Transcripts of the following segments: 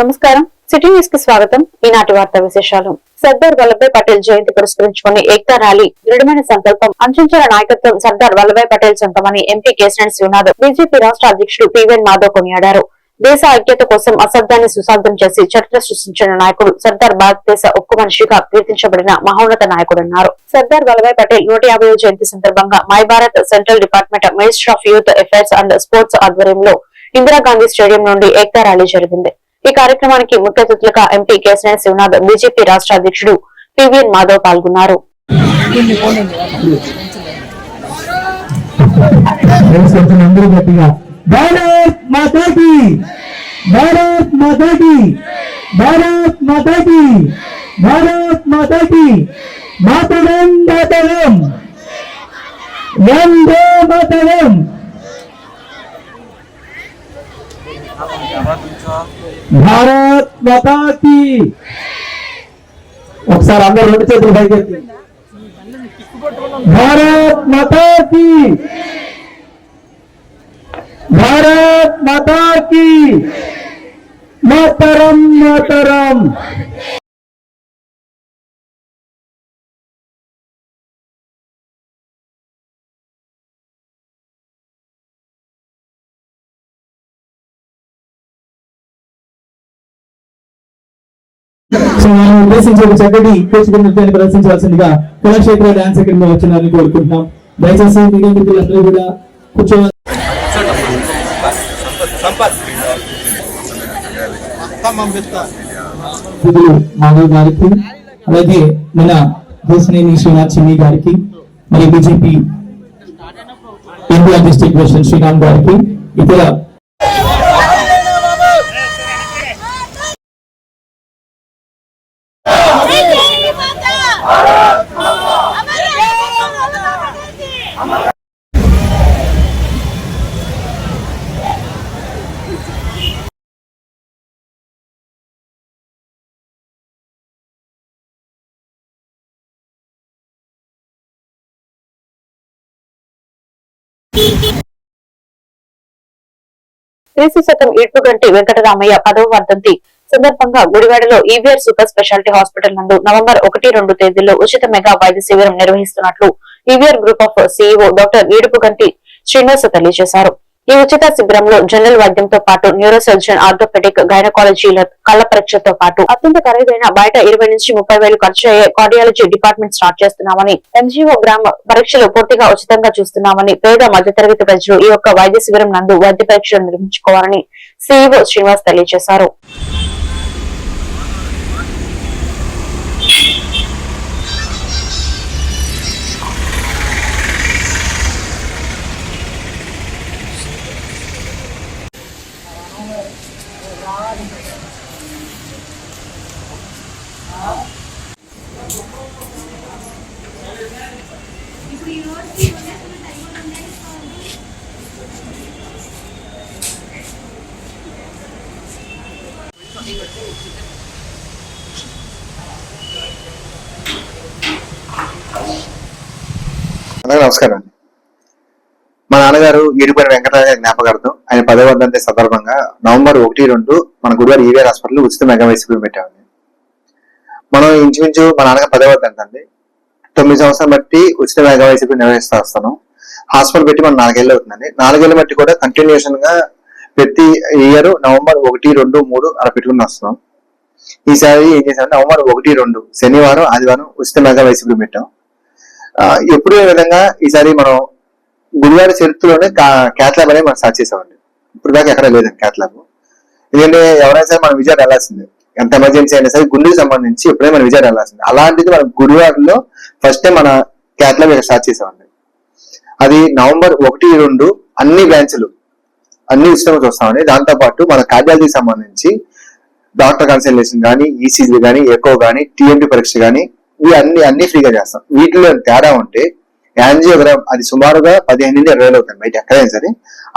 నమస్కారం. సిటీ న్యూస్కి స్వాగతం. ఈనాటి వార్తా విశేషాలు. సర్దార్ వల్లభాయ్ పటేల్ జయంతి పురస్కరించుకుని ఏక్తా ర్యాలీ దృఢమైన సంకల్పం అంచంచల నాయకత్వం సర్దార్ వల్లభాయ్ పటేల్ సొంతమని ఎంపీ కేశినేని శ్రీనాథ్ బీజేపీ రాష్ట్ర అధ్యక్షుడు పివిఎన్ మాధవ్ కొనియాడారు. దేశ ఐక్యత కోసం అసాధ్యాన్ని సుసాధ్యం చేసి చరిత్ర సృష్టించిన నాయకుడు సర్దార్ భారతదేశ ఉక్కు మనిషిగా కీర్తించబడిన మహోన్నత నాయకుడన్నారు. సర్దార్ వల్లభాయ్ పటేల్ నూట యాభై జయంతి సందర్భంగా my Bharat central department minister of youth affairs and sports ఆధ్వర్యంలో ఇందిరాగాంధీ స్టేడియం నుండి ఏక్తా ర్యాలీ జరిగింది. ఈ కార్యక్రమానికి ముఖ్య అతిథులుగా ఎంపీ కేశినేని శివనాథ్ బీజేపీ రాష్ట్ర అధ్యక్షుడు పివిఎన్ మాధవ్ పాల్గొన్నారు. ఫ్రెండ్స్ కొంచెం అందరూ గట్టిగా మాతరం మాతరం వందే మాతరం భారత్ మాతాకి ఒకసారి అందరూ రెండు చేతులు పైకెత్తి భారత్ మాతాకి భారత్ మాతాకి మాతరం మాతరం సో మనం ఉద్దేశించి చక్కటి కూచిపూడి నృత్యాన్ని ప్రదర్శించవలసిందిగా కులక్షేత్ర డాన్స్ అకాడమీ వచ్చినారని కోరుకుంటున్నాం. దయచేసి మీడియా మిత్రులందరూ కూడా కూర్చోవాలి. మాధవ్ గారికి అలాగే మన హోస్నేని శ్రీనాథ్ చిన్ని గారికి మరి BJP India district president Sriram గారికి ఇతర క్రీస్తు శకం ఈడ్పుగంటి వెంకటరామయ్య పదవ వర్ధంతి సందర్భంగా గుడివాడలో ఈవీఆర్ సూపర్ స్పెషాలిటీ హాస్పిటల్ నందు నవంబర్ ఒకటి రెండు తేదీల్లో ఉచిత మెగా వైద్య శిబిరం నిర్వహిస్తున్నట్లు EVR group of CEO doctor Edupuganti Srinivasa తెలియజేశారు. ఈ ఉచిత శిబిరంలో జనరల్ వైద్యంతో పాటు న్యూరో సర్జన్ ఆర్థోపెడిక్ గైనకాలజీల కళ్ళ పరీక్షతో పాటు అత్యంత ఖరీదైన బయట ఇరవై నుంచి ముప్పై వేలు ఖర్చు అయ్యే కార్డియాలజీ డిపార్ట్మెంట్ స్టార్ట్ చేస్తున్నామని ఎంజీఓ గ్రామ పరీక్షలు పూర్తిగా ఉచితంగా చూస్తున్నామని పేద మధ్యతరగతి ప్రజలు ఈ యొక్క వైద్య శిబిరం నందు వైద్య పరీక్షలు నిర్వహించుకోవాలని సీఈఓ శ్రీనివాస్ తెలియజేశారు. నమస్కారం. అండి మా నాన్నగారు ఏడుపల్లి వెంకటరాజు జ్ఞాపకార్థం ఆయన పదవ వర్ధంతి సందర్భంగా నవంబర్ ఒకటి రెండు మన గురువారి ఈవీఆర్ హాస్పిటల్ ఉచిత మెగా వైసీపీ పెట్టామండి. మనం ఇంచుమించు మా నాన్నగారు పదవ వర్ధంతి అండి. తొమ్మిది సంవత్సరాలు బట్టి ఉచిత మెగా వైసీపీ నిర్వహిస్తూ వస్తాను హాస్పిటల్ పెట్టి మన నాలుగేళ్ళు అవుతుందండి. నాలుగేళ్ళు బట్టి కూడా కంటిన్యూషన్గా ప్రతి ఇయర్ నవంబర్ ఒకటి రెండు మూడు అలా పెట్టుకుని వస్తున్నాం ఈసారి ఏం చేసాం నవంబర్ ఒకటి రెండు శనివారం ఆదివారం ఉచిత మెగా వైసీపీ పెట్టాం. ఆ, ఏ విధంగా ఈసారి మనం గురువారి చరిత్రలోనే క్యాట్లాబ్ అనేది మనం స్టార్ట్ చేసామండి. ఇప్పుడు దాకా ఎక్కడ లేదు క్యాట్లాబ్ ఎందుకంటే ఎవరైనా సరే మనం విజయాలు వెళ్ళాల్సిందే ఎంత ఎమర్జెన్సీ అయినా సరే గుండెకి సంబంధించి ఎప్పుడైనా మనం విజయాలు వెళ్ళాల్సిందే అలాంటిది మనం గుడివారిలో ఫస్ట్ టైం మన క్యాట్లాబ్ స్టార్ట్ చేసామండి. అది నవంబర్ ఒకటి రెండు అన్ని బ్రాంచ్లు అన్ని ఉచితంగా చూస్తామని దాంతో పాటు మన కార్డియాలజీకి సంబంధించి డాక్టర్ కన్సల్టేషన్ కానీ ఈసీజీ కానీ ఎకో కానీ టీఎంటీ పరీక్ష కానీ ఇవి అన్ని అన్ని ఫ్రీగా చేస్తాం. వీటిలో తేడా ఉంటే యాంజియోగ్రామ్ అది సుమారుగా పదిహేను నుండి ఇరవై వేలు అవుతుంది. బయట ఎక్కడైనా సరే.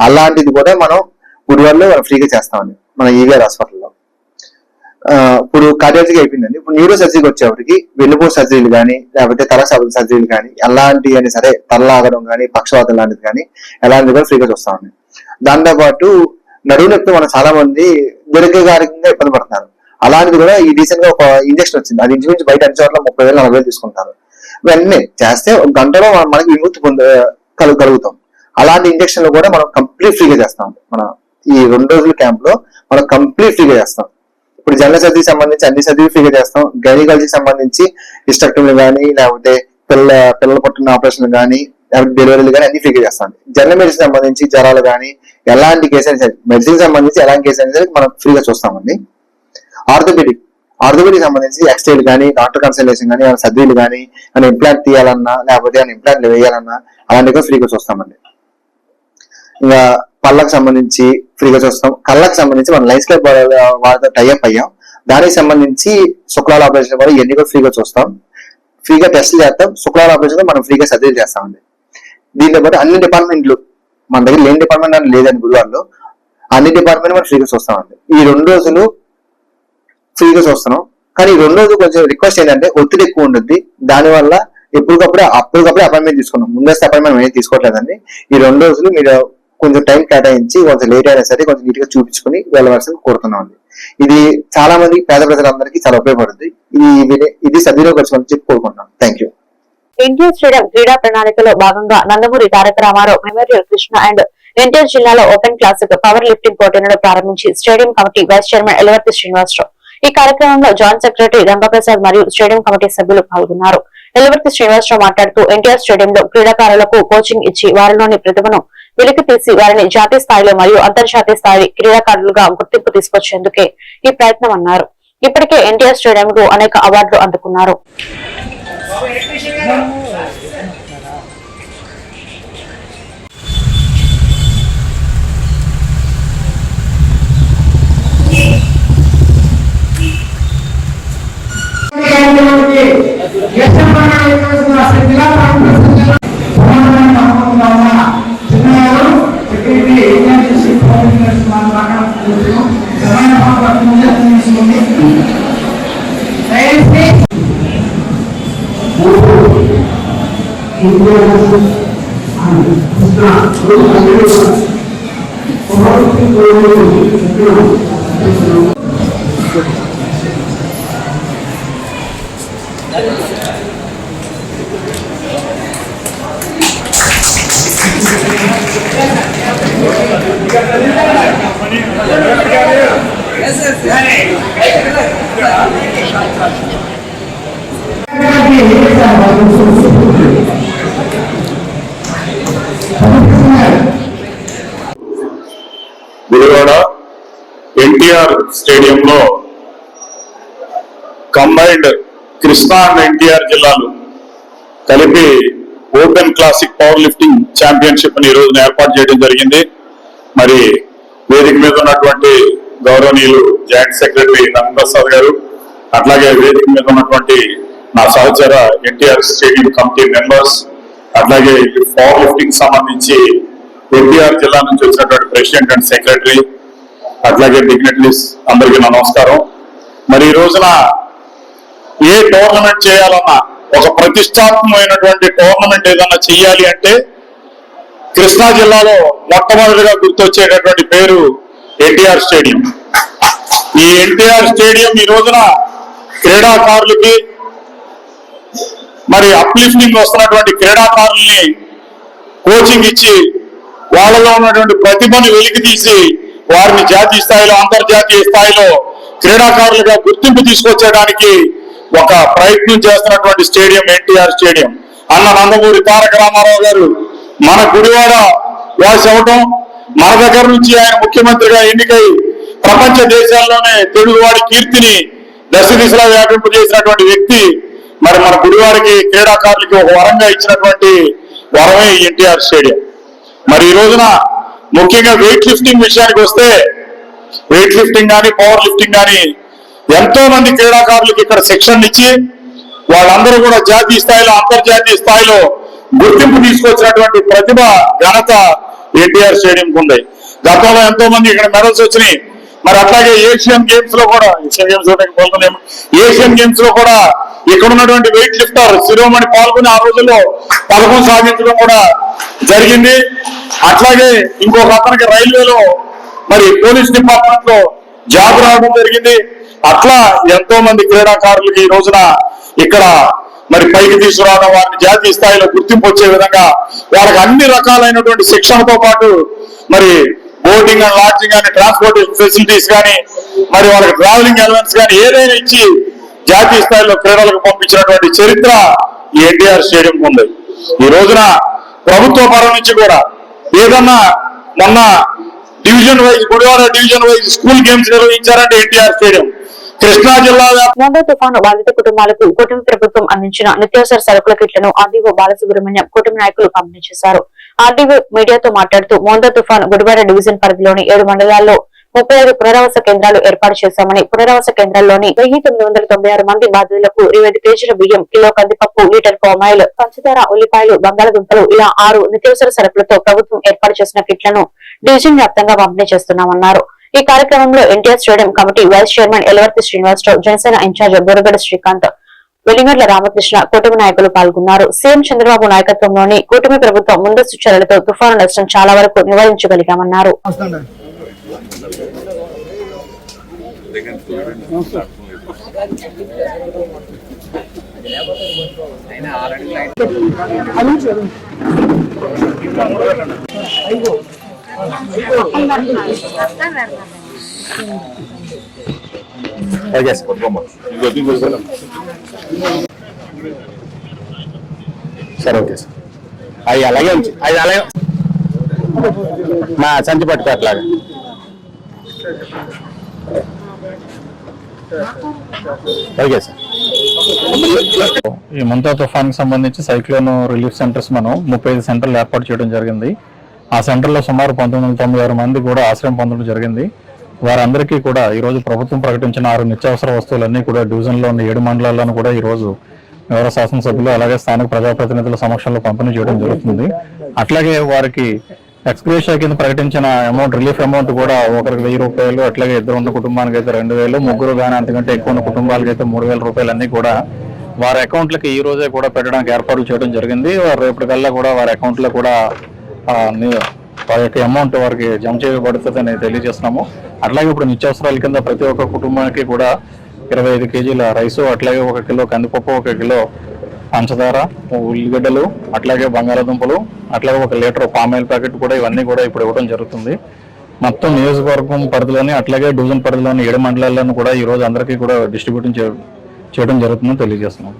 అలాంటిది కూడా మనం గుడివాడలో ఫ్రీగా చేస్తామండి. మన ఈవీఆర్ హాస్పిటల్లో. ఇప్పుడు కార్డియాలజీ అయిపోయిందండి. ఇప్పుడు న్యూరో సర్జరీకి వచ్చేప్పటికి వెన్నుపూస సర్జరీలు కానీ లేకపోతే తల సర్జరీలు కానీ ఎలాంటి అని సరే తల కానీ పక్షవాతం లాంటిది కానీ ఎలాంటిది కూడా ఫ్రీగా చూస్తామండి. దాంతో పాటు నడువు నొప్పి మనం చాలా మంది దీర్ఘకాలికంగా ఇబ్బంది పడుతున్నారు. అలాంటిది కూడా ఈ రీసెంట్గా ఒక ఇంజక్షన్ వచ్చింది. అది ఇంచుమించు బయట అన్ని చోట్ల ముప్పై వేలు నలభై వేలు తీసుకుంటారు. ఇవన్నీ చేస్తే ఒక గంటలో మనం- మనకి విముక్తి పొంద కలు- కలుగుతాం. అలాంటి ఇంజక్షన్లు కూడా మనం కంప్లీట్ ఫ్రీగా చేస్తాం. మన ఈ రెండు రోజుల క్యాంప్లో మనం కంప్లీట్ ఫ్రీగా చేస్తాం. ఇప్పుడు జనరల్ సర్జరీకి సంబంధించి అన్ని సర్జరీ ఫ్రీగా చేస్తాం. గైనకాలజీకి సంబంధించి హిస్టక్టమీ కానీ లేకపోతే పిల్ల పిల్లల పుట్టిన ఆపరేషన్లు కానీ డెలివరీలు కానీ అన్ని ఫ్రీగా చేస్తాం. జనరల్ మెడిసిన్ సంబంధించి జ్వరాలు కానీ ఎలాంటి కేసు అయినా సరే మెడిసిన్ సంబంధించి ఎలాంటి కేసు అయినా సరే మనం ఫ్రీగా చూస్తామండి. ఆర్థోపెడిక్ ఆర్థోపెడిక్ సంబంధించి ఎక్స్టైల్ కానీ డాక్టర్ కన్సల్టేషన్ కానీ ఏమైనా సర్జరీలు కానీ ఏమైనా ఇంప్లాంట్ తీయాలన్నా లేకపోతే ఏమైనా ఇంప్లాంట్ వేయాలన్నా అలాంటివి కూడా ఫ్రీగా చూస్తామండి. ఇంకా పళ్ళకు సంబంధించి ఫ్రీగా చూస్తాం. కళ్ళకు సంబంధించి మనం లైన్స్ క్లబ్ వాళ్ళతో టైఅప్ అయ్యాం. దానికి సంబంధించి శుక్లాల ఆపరేషన్ కూడా ఇవన్నీ కూడా ఫ్రీగా చూస్తాం. ఫ్రీగా టెస్ట్ చేస్తాం. శుక్లాల ఆపరేషన్ మనం ఫ్రీగా సర్జరీ చేస్తామండి. దీంతో పాటు అన్ని డిపార్ట్మెంట్లు మన దగ్గర లేని డిపార్ట్మెంట్ అని లేదని గురువాళ్ళు అన్ని డిపార్ట్మెంట్ మనం ఫ్రీగా చూస్తామండి. ఈ రెండు రోజులు ఫ్రీగా చూస్తున్నాం. కానీ ఈ రెండు రోజులు కొంచెం రిక్వెస్ట్ ఏంటంటే ఒత్తిడి ఎక్కువ ఉంటుంది దానివల్ల ఎప్పటికప్పుడు అప్పటికప్పుడు అపాయింట్మెంట్ తీసుకున్నాం ముందస్తు అపాయింట్మెంట్ ఏం తీసుకోవట్లేదండి. ఈ రెండు రోజులు మీరు కొంచెం టైం కేటాయించి కొంచెం లేట్ అయినా సరే కొంచెం నీట్గా చూపించుకుని వెళ్ళవలసింది కోరుతున్నాం అండి ఇది చాలా మంది పేద ప్రజలందరికీ చాలా ఉపయోగపడుతుంది ఇది ఇది సద్వినియోగం చెప్పి కోరుకుంటున్నాం. థ్యాంక్ యూ ఎన్టీఆర్ స్టేడియం క్రీడా ప్రణాళికలో భాగంగా నందమూరి తారక రామారావు మెమోరియల్ కృష్ణ అండ్ ఎన్టీఆర్ జిల్లాలో ఓపెన్ క్లాసిక్ పవర్ లిఫ్టింగ్ పోటీలను ప్రారంభించి stadium committee vice chairman Elavarthi Srinivasa Rao. ఈ కార్యక్రమంలో జాయింట్ సెక్రటరీ రంగప్రసాద్ మరియు స్టేడియం కమిటీ సభ్యులు పాల్గొన్నారు. ఎలవర్తి శ్రీనివాసరావు మాట్లాడుతూ ఎన్టీఆర్ స్టేడియంలో క్రీడాకారులకు కోచింగ్ ఇచ్చి వారిలోని ప్రతిభను వెలికి తీసి వారిని జాతీయ స్థాయిలో మరియు అంతర్జాతీయ స్థాయి క్రీడాకారులుగా గుర్తింపు తీసుకొచ్చేందుకే ఈ ప్రయత్నం అన్నారు. ఇప్పటికే ఎన్టీఆర్ స్టేడియంకు అనేక అవార్డులు అందుకున్నారు. Ya, teman-teman, kita sudah sembilan tahun bersama. Gudivada NTR స్టేడియంలో కంబైన్డ్ కృష్ణా అండ్ ఎన్టీఆర్ జిల్లాలు కలిపి open classic power lifting championship ఈ రోజున ఏర్పాటు చేయడం జరిగింది. మరి వేదిక మీద ఉన్నటువంటి గౌరవనీయులు జాయింట్ సెక్రటరీ రంగప్రసాద్ గారు అట్లాగే వేదిక మీద ఉన్నటువంటి నా సహచర ఎన్టీఆర్ స్టేడియం కమిటీ మెంబర్స్ అట్లాగే ఈ పవర్ లిఫ్టింగ్ సంబంధించి ఎన్టీఆర్ జిల్లా నుంచి వచ్చినటువంటి ప్రెసిడెంట్ అండ్ సెక్రటరీ అట్లాగే డిగ్నిటరీస్ అందరికీ నమస్కారం. మరి ఈ రోజున ఏ టోర్నమెంట్ చేయాలన్నా ఒక ప్రతిష్టాత్మకమైనటువంటి టోర్నమెంట్ ఏదన్నా చెయ్యాలి అంటే కృష్ణా జిల్లాలో మొట్టమొదటిగా గుర్తొచ్చేటటువంటి పేరు ఎన్టీఆర్ స్టేడియం. ఈ ఎన్టీఆర్ స్టేడియం ఈ రోజున క్రీడాకారులకి మరి అప్లిఫ్టింగ్ వస్తున్నటువంటి క్రీడాకారుల్ని కోచింగ్ ఇచ్చి వాళ్ళలో ఉన్నటువంటి ప్రతిభను వెలికి తీసి వారిని జాతీయ స్థాయిలో అంతర్జాతీయ స్థాయిలో క్రీడాకారులుగా గుర్తింపు తీసుకొచ్చేయడానికి ఒక ప్రయత్నం చేస్తున్నటువంటి స్టేడియం ఎన్టీఆర్ స్టేడియం. అన్న నందమూరి తారక రామారావు గారు మన గుడివాడ వాసి అవటం మన దగ్గర నుంచి ఆయన ముఖ్యమంత్రిగా ఎన్నికై ప్రపంచ దేశాల్లోనే తెలుగువాడి కీర్తిని దశ దిశలా వ్యాపింపజేసినటువంటి వ్యక్తి మరి మన గుడివాడికి క్రీడాకారులకి ఒక వరంగా ఇచ్చినటువంటి వరమే ఎన్టీఆర్ స్టేడియం. మరి ఈ రోజున ముఖ్యంగా వెయిట్ లిఫ్టింగ్ విషయానికి వస్తే వెయిట్ లిఫ్టింగ్ కానీ పవర్ లిఫ్టింగ్ కానీ ఎంతో మంది క్రీడాకారులకు ఇక్కడ శిక్షణ ఇచ్చి వాళ్ళందరూ కూడా జాతీయ స్థాయిలో అంతర్జాతీయ స్థాయిలో గుర్తింపు తీసుకొచ్చినటువంటి ప్రతిభ ఘనత ఎన్టీఆర్ స్టేడియం ఉంది. గతంలో ఎంతో మంది ఇక్కడ మెడల్స్ వచ్చినాయి. మరి అట్లాగే ఏషియన్ గేమ్స్లో కూడా ఏషియన్ గేమ్స్ పాల్గొనేమో ఏషియన్ గేమ్స్లో కూడా ఇక్కడ ఉన్నటువంటి వెయిట్ లిఫ్టర్ శిరోమణి పాల్గొని ఆ రోజుల్లో పథకం సాధించడం కూడా జరిగింది. అట్లాగే ఇంకొక అతనికి రైల్వేలో మరి పోలీస్ డిపార్ట్మెంట్లో జాబ్ రావడం జరిగింది. అట్లా ఎంతో మంది క్రీడాకారులకి ఈ రోజున ఇక్కడ మరి పైకి తీసుకురావడం వారిని జాతీయ స్థాయిలో గుర్తింపు వచ్చే విధంగా వాళ్ళకి అన్ని రకాలైనటువంటి శిక్షణతో పాటు మరి బోటింగ్ అండ్ లాడ్జింగ్ కానీ ట్రాన్స్పోర్టేషన్ ఫెసిలిటీస్ కానీ మరి వాళ్ళకి ట్రావెలింగ్ అలవెన్స్ కానీ ఏదైనా ఇచ్చి జాతీయ స్థాయిలో క్రీడలకు పంపించినటువంటి చరిత్ర ఈ ఎన్టీఆర్ స్టేడియం ఉంది. ఈ రోజున ప్రభుత్వ పరం నుంచి కూడా ఏదన్నా మొన్న division wise Gudivada division wise school games నిర్వహించారంటే NTR stadium. Krishna జిల్లా వ్యాప్తంగా తుఫాను బాధిత కుటుంబాలకు కుటుంబ ప్రభుత్వం అందించిన నిత్యావసర సరుకుల కిట్లను ఆర్డీఓ బాలసుబ్రహ్మణ్యం కుటుంబ నాయకులు పంపిణీ చేశారు. ఆర్డీఓ మీడియాతో మాట్లాడుతూ మోండా తుఫాను గుడివాడ డివిజన్ పరిధిలోని ఏడు మండలాల్లో ముప్పై ఐదు పునరావాస కేంద్రాలు ఏర్పాటు చేశామని పునరావాస కేంద్రాల్లోని వెయ్యి తొమ్మిది వందల తొంభై ఆరు మంది బాధితులకు ఇరవై ఐదు కేజీల బియ్యం కిలో కందిపప్పు లీటర్ పామాయిల్ పంచదార ఉల్లిపాయలు బంగాళదుంపలు ఇలా ఆరు నిత్యావసర సరుకులతో ప్రభుత్వం ఏర్పాటు చేసిన కిట్లను డివిజన్ వ్యాప్తంగా పంపిణీ చేస్తున్నామన్నారు. ఈ కార్యక్రమంలో NTR stadium committee vice chairman Elavarthi Srinivasa Rao Janasena incharge Buragada Srikanth Velingadla Ramakrishna కూటమి నాయకులు పాల్గొన్నారు. సీఎం చంద్రబాబు నాయకత్వంలోని కూటమి ప్రభుత్వం ముందస్తు చర్యలతో తుఫాను నష్టం చాలా వరకు నివారించగలిగామన్నారు. ఓకే సార్ సరే ఓకే సార్ అవి అలాగే ఉంచి అది అలాగే మా సంచి పట్టుకో అట్లాగా ఓకే సార్ ఈ ముంతా తుఫాన్కి సంబంధించి సైక్లోన్ రిలీఫ్ సెంటర్స్ మనం ముప్పై ఐదు సెంటర్లు ఏర్పాటు చేయడం జరిగింది. ఆ సెంటర్లో సుమారు పంతొమ్మిది వందల తొంభై ఆరు మంది కూడా ఆశ్రయం పొందడం జరిగింది. వారందరికీ కూడా ఈరోజు ప్రభుత్వం ప్రకటించిన ఆరు నిత్యావసర వస్తువులన్నీ కూడా డివిజన్లో ఉన్న ఏడు మండలాల్లోనూ కూడా ఈరోజు రోజు వివర శాసనసభ్యులు అలాగే స్థానిక ప్రజాప్రతినిధుల సమక్షంలో పంపిణీ చేయడం జరుగుతుంది. అట్లాగే వారికి ఎక్స్గ్రేషియా కింద ప్రకటించిన అమౌంట్ రిలీఫ్ అమౌంట్ కూడా ఒకరికి వెయ్యి రూపాయలు అట్లాగే ఇద్దరు ఉన్న కుటుంబానికి అయితే రెండు వేలు ముగ్గురు కానీ అంతకంటే ఎక్కువ ఉన్న కుటుంబాలకి అయితే మూడు వేల రూపాయలు అన్ని కూడా వారి అకౌంట్లకి ఈ రోజే కూడా పెట్టడానికి ఏర్పాట్లు చేయడం జరిగింది. వారు రేపటికల్లా కూడా వారి అకౌంట్లో కూడా యొక్క అమౌంట్ వారికి జమ చేయబడుతుందని తెలియజేస్తున్నాము. అట్లాగే ఇప్పుడు నిత్యావసరాల కింద ప్రతి ఒక్క కుటుంబానికి కూడా ఇరవై ఐదు కేజీల రైసు అట్లాగే ఒక కిలో కందిపప్పు ఒక కిలో పంచదార ఉల్లిగడ్డలు అట్లాగే బంగాళాదుంపలు అట్లాగే ఒక లీటర్ పామ్ ఆయిల్ ప్యాకెట్ కూడా ఇవన్నీ కూడా ఇప్పుడు ఇవ్వడం జరుగుతుంది. మొత్తం నియోజకవర్గం పరిధిలోని అట్లాగే డివిజన్ పరిధిలోని ఏడు మండలాలను కూడా ఈ రోజు అందరికీ కూడా డిస్ట్రిబ్యూటింగ్ చేయడం జరుగుతుందని తెలియజేస్తున్నాం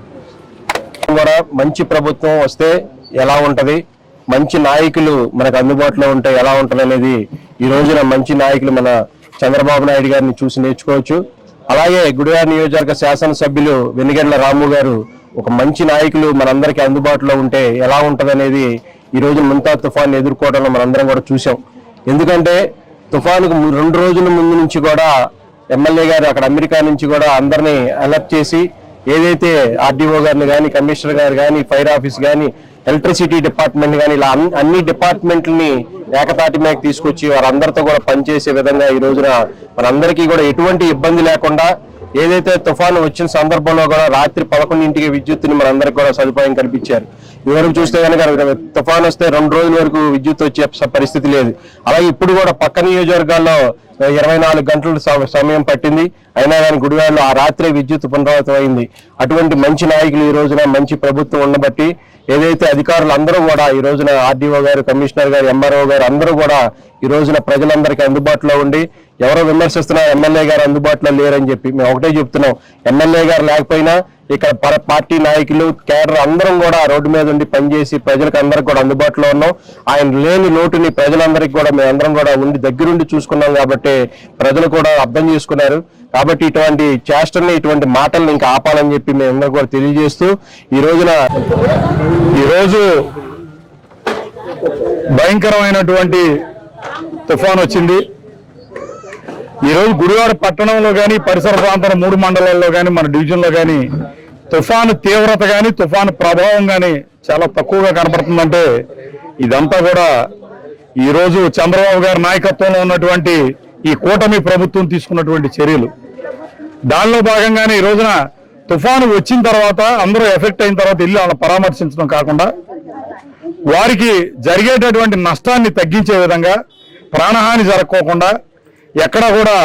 కూడా మంచి ప్రభుత్వం వస్తే ఎలా ఉంటుంది? మంచి నాయకులు మనకు అందుబాటులో ఉంటే ఎలా ఉంటుంది అనేది ఈ రోజున మంచి నాయకులు మన చంద్రబాబు నాయుడు గారిని చూసి నేర్చుకోవచ్చు. అలాగే గుడివాడ నియోజకవర్గ శాసనసభ్యులు వెనిగండ్ల రాము గారు ఒక మంచి నాయకులు మనందరికీ అందుబాటులో ఉంటే ఎలా ఉంటుంది అనేది ఈ రోజు ముంతా తుఫాన్ ఎదుర్కోవడంలో మనందరం కూడా చూసాం ఎందుకంటే తుఫానుకు రెండు రోజుల ముందు నుంచి కూడా ఎమ్మెల్యే గారు అక్కడ అమెరికా నుంచి కూడా అందరినీ అలర్ట్ చేసి ఏదైతే ఆర్డీఓ గారిని కానీ కమిషనర్ గారు కానీ ఫైర్ ఆఫీస్ కానీ ఎలక్ట్రిసిటీ డిపార్ట్మెంట్ కానీ ఇలా అన్ని డిపార్ట్మెంట్లని ఏకతాటి మీద తీసుకొచ్చి వారందరితో కూడా పనిచేసే విధంగా ఈ రోజున మనందరికీ కూడా ఎటువంటి ఇబ్బంది లేకుండా ఏదైతే తుఫాను వచ్చిన సందర్భంలో కూడా రాత్రి పదకొండింటికి విద్యుత్ని మనందరికి కూడా సదుపాయం కల్పించారు. ఇదివరకు చూస్తే కనుక తుఫాన్ వస్తే రెండు రోజుల వరకు విద్యుత్ వచ్చే పరిస్థితి లేదు. అలాగే ఇప్పుడు కూడా పక్క నియోజకవర్గాల్లో ఇరవై నాలుగు గంటల సమ- సమయం పట్టింది. అయినా కానీ గుడివాడలో ఆ రాత్రే విద్యుత్ పునరావృతం అయింది. అటువంటి మంచి నాయకులు ఈ రోజున మంచి ప్రభుత్వం ఉండబట్టి ఏదైతే అధికారులు అందరూ కూడా ఈ రోజున ఆర్డీఓ గారు కమిషనర్ గారు ఎంఆర్ఓ గారు అందరూ కూడా ఈ రోజున ప్రజలందరికీ అందుబాటులో ఉండి ఎవరో విమర్శిస్తున్నా ఎమ్మెల్యే గారు అందుబాటులో లేరని చెప్పి మేము ఒకటే చెప్తున్నాం. ఎమ్మెల్యే గారు లేకపోయినా ఇక్కడ పర- పార్టీ నాయకులు కేడర్ అందరం కూడా రోడ్డు మీద ఉండి పనిచేసి ప్రజలకు అందరికి కూడా అందుబాటులో ఉన్నాం. ఆయన లేని లోటుని ప్రజలందరికీ కూడా మేమందరం కూడా ఉండి దగ్గరుండి చూసుకున్నాం కాబట్టి ప్రజలు కూడా అర్థం చేసుకున్నారు. కాబట్టి ఇటువంటి చేష్టల్ని ఇటువంటి మాటల్ని ఇంకా ఆపాలని చెప్పి మేమందరం కూడా తెలియజేస్తూ ఈ రోజున ఈరోజు భయంకరమైనటువంటి తుఫాన్ వచ్చింది. ఈరోజు గుడివాడ పట్టణంలో కానీ పరిసర ప్రాంతాల మూడు మండలాల్లో కానీ మన డివిజన్లో కానీ తుఫాను తీవ్రత కానీ తుఫాను ప్రభావం కానీ చాలా తక్కువగా కనపడుతుందంటే ఇదంతా కూడా ఈరోజు చంద్రబాబు గారి నాయకత్వంలో ఉన్నటువంటి ఈ కూటమి ప్రభుత్వం తీసుకున్నటువంటి చర్యలు. దానిలో భాగంగానే ఈ రోజున తుఫాను వచ్చిన తర్వాత అందరూ ఎఫెక్ట్ అయిన తర్వాత వెళ్ళి వాళ్ళని పరామర్శించడం కాకుండా వారికి జరిగేటటువంటి నష్టాన్ని తగ్గించే విధంగా ప్రాణహాని జరగకోకుండా ఎక్కడ కూడా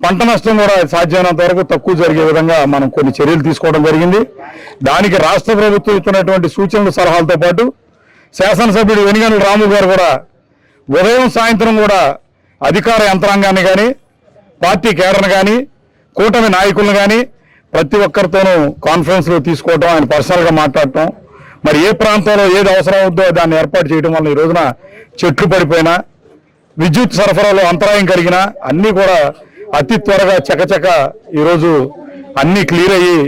పంట నష్టం కూడా సాధ్యమైనంత వరకు తక్కువ జరిగే విధంగా మనం కొన్ని చర్యలు తీసుకోవడం జరిగింది. దానికి రాష్ట్ర ప్రభుత్వం ఇస్తున్నటువంటి సూచనలు సలహాలతో పాటు శాసనసభ్యుడు వెనుగండ్ల రాము గారు కూడా ఉదయం సాయంత్రం కూడా అధికార యంత్రాంగాన్ని కానీ పార్టీ కేడర్ని కానీ కూటమి నాయకులను కానీ ప్రతి ఒక్కరితోనూ కాన్ఫరెన్స్లో తీసుకోవటం ఆయన పర్సనల్గా మాట్లాడటం మరి ఏ ప్రాంతంలో ఏది అవసరం అవుద్దో దాన్ని ఏర్పాటు చేయడం వల్ల ఈ రోజున చెట్లు పడిపోయినా విద్యుత్ సరఫరాలో అంతరాయం కలిగిన అన్నీ కూడా అతి త్వరగా చకచక ఈరోజు అన్ని క్లియర్ అయ్యి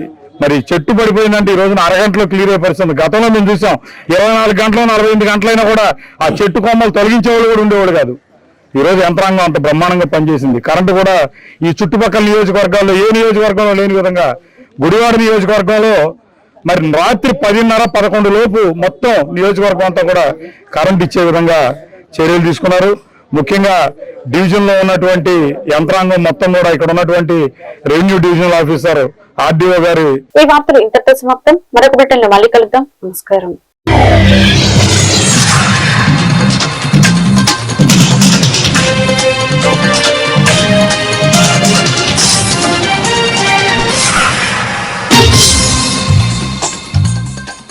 మరి చెట్టు పడిపోయిందంటే ఈ రోజున అరగంటలో క్లియర్ అయ్యే పరిస్థితి గతంలో మేము చూసాం ఇరవై నాలుగు గంటలు నలభై ఎనిమిది గంటలైనా కూడా ఆ చెట్టు కొమ్మలు తొలగించేవాళ్ళు కూడా ఉండేవాళ్ళు కాదు. ఈరోజు యంత్రాంగం అంత బ్రహ్మాండంగా పనిచేసింది. కరెంటు కూడా ఈ చుట్టుపక్కల నియోజకవర్గాల్లో ఏ నియోజకవర్గంలో లేని విధంగా గుడివాడ నియోజకవర్గంలో మరి రాత్రి పదిన్నర పదకొండు లోపు మొత్తం నియోజకవర్గం అంతా కూడా కరెంట్ ఇచ్చే విధంగా చర్యలు తీసుకున్నారు. ముఖ్యంగా డివిజన్లో ఉన్నటువంటి యంత్రాంగం మొత్తం కూడా ఇక్కడ ఉన్నటువంటి రెవెన్యూ డివిజనల్ ఆఫీసర్ ఆర్డీఓ గారి ఈ వార్తలు ఇంతటితో సమాప్తం. మరొక బిడ్డలను మళ్ళీ కలుద్దాం. నమస్కారం.